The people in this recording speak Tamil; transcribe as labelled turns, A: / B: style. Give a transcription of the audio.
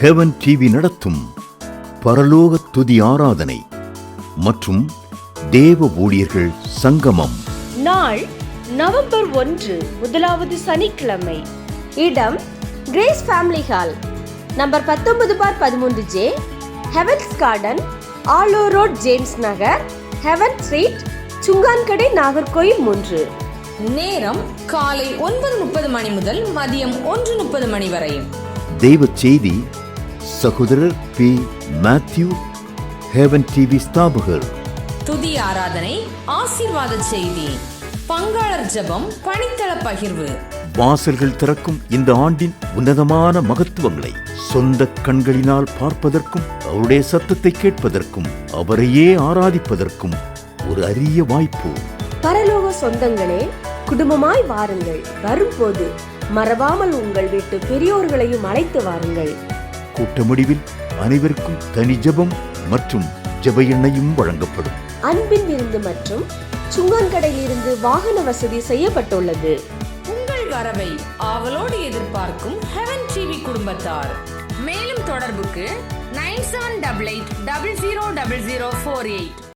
A: ஹெவன் டிவி நடத்தும் பரலோக துதி ஆராதனை மற்றும் தேவ ஊழியர்கள் சங்கமம்.
B: நாள் நவம்பர் ஒன்று முதலாவது சனிக்கிழமை. இடம் கிரேஸ் ஃபேமிலி ஹால் நம்பர் பத்தொன்பது பார் பதிமூன்று ஜே ஹெவன்ஸ் கார்டன் ஆலோ road James Nagar Heaven Street Sungankadai Nagercoil மூன்று.
C: நேரம் காலை ஒன்பது முப்பது மணி முதல் மதியம் ஒன்று முப்பது மணி வரை.
A: தெய்வ செய்தி சகோதரர் பி. மேத்யூ ஹெவன் டிவி ஸ்தாபகர்.
C: துதி ஆராதனை ஆசீர்வாத செய்தி பங்காளர் ஜெபம் பணித்தள பகிர்வு.
A: வாசல்கள் திறக்கும் இந்த ஆண்டின் உன்னதமான மகத்துவங்களை சொந்த கண்களினால் பார்ப்பதற்கும் அவருடைய சத்தத்தை கேட்பதற்கும் அவரையே ஆராதிப்பதற்கும் ஒரு அரிய வாய்ப்பு.
B: பரலோக சொந்தங்களே குடும்பமாய் வாருங்கள். வரும்போது மறவாமல் உங்கள் வீட்டு பெரியோர்களையும் அழைத்து வாருங்கள்.
A: கூட்ட முடிவில் அனைவருக்கும் தனி ஜெபம் மற்றும் ஜெப எண்ணெயும் வழங்கப்படும்.
B: அன்பின் விருந்து மற்றும் சுங்கான்கடையில் இருந்து வாகன வசதி செய்யப்பட்டுள்ளது.
C: உங்கள் வரவை ஆவலோடு எதிர்பார்க்கும் ஹெவன் டிவி குடும்பத்தார். மேலும் தொடர்புக்கு nine seven double eight double zero double zero four eight.